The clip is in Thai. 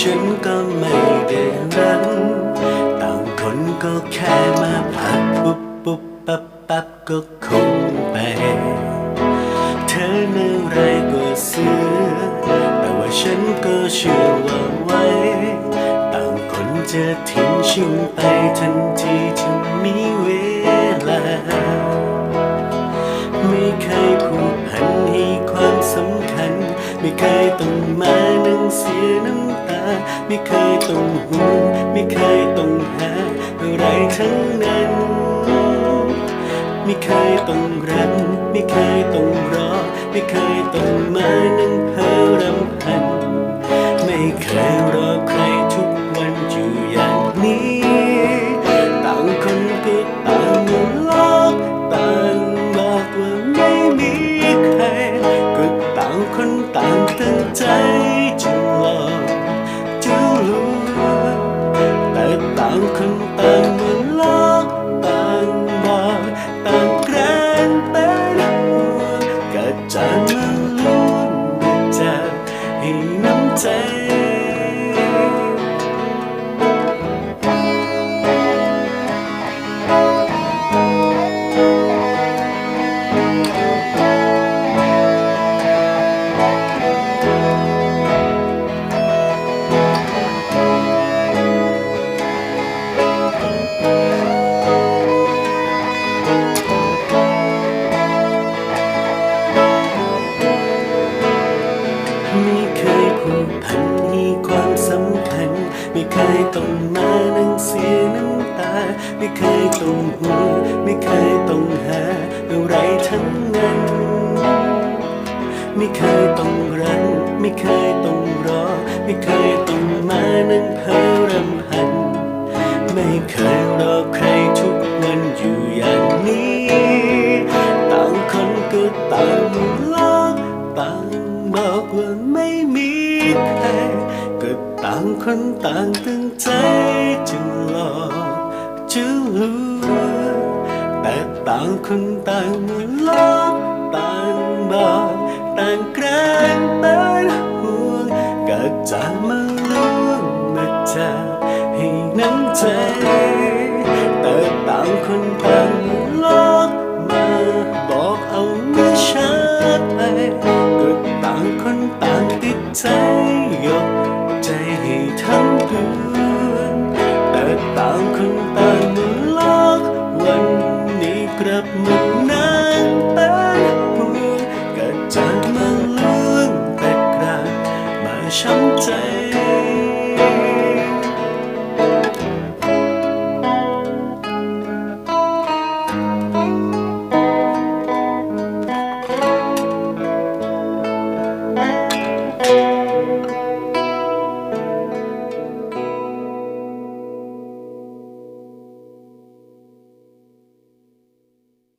ฉันก็ไม่ได้รักต่างคนก็แค่มาพักปุ๊บปุ๊บปั๊บปั๊บก็คงไป เธอน่ารักกว่าเสือแต่ว่าฉันก็เชื่อว่าไว้ ต่างคนจะทิ้งฉันไปทันทีที่มีเวลา ไม่เคยผูกพันให้ความสำคัญ ไม่เคยต้องมานั่งเสียน้ำ ไม่เคยต้องห่วงไม่เคยต้องหาอะไรทั้งนั้น ไม่เคยต้องรันไม่เคยต้องรอ ไม่เคยต้องมานั่งเพ้อรำพัน ไม่เคยรอใครทุกวันอยู่อย่างนี้ ต่างคนก็ต่าง ไม่เคยต้องมานั่งเสียน้ำตา ไม่เคยต้องห่วงไม่เคยต้องหาอะไรทั้งนั้น ไม่เคยต้องรันไม่เคยต้องรอ ไม่เคยต้องมานั่งเพ้อรำพัน ไม่เคยางคนต่างตั้งใจจะหลอกจะลวงแต่ต่างคนต่างมาลอกต่างบอกต่างแกล้งเป็นห่วงก็จะมาลวงมาจับให้น้ำใจ แต่ต่างคนต่างมาลอกมาบอกเอาไม่ชัดไปก็ต่างคนต่างติดใจยก ก็จ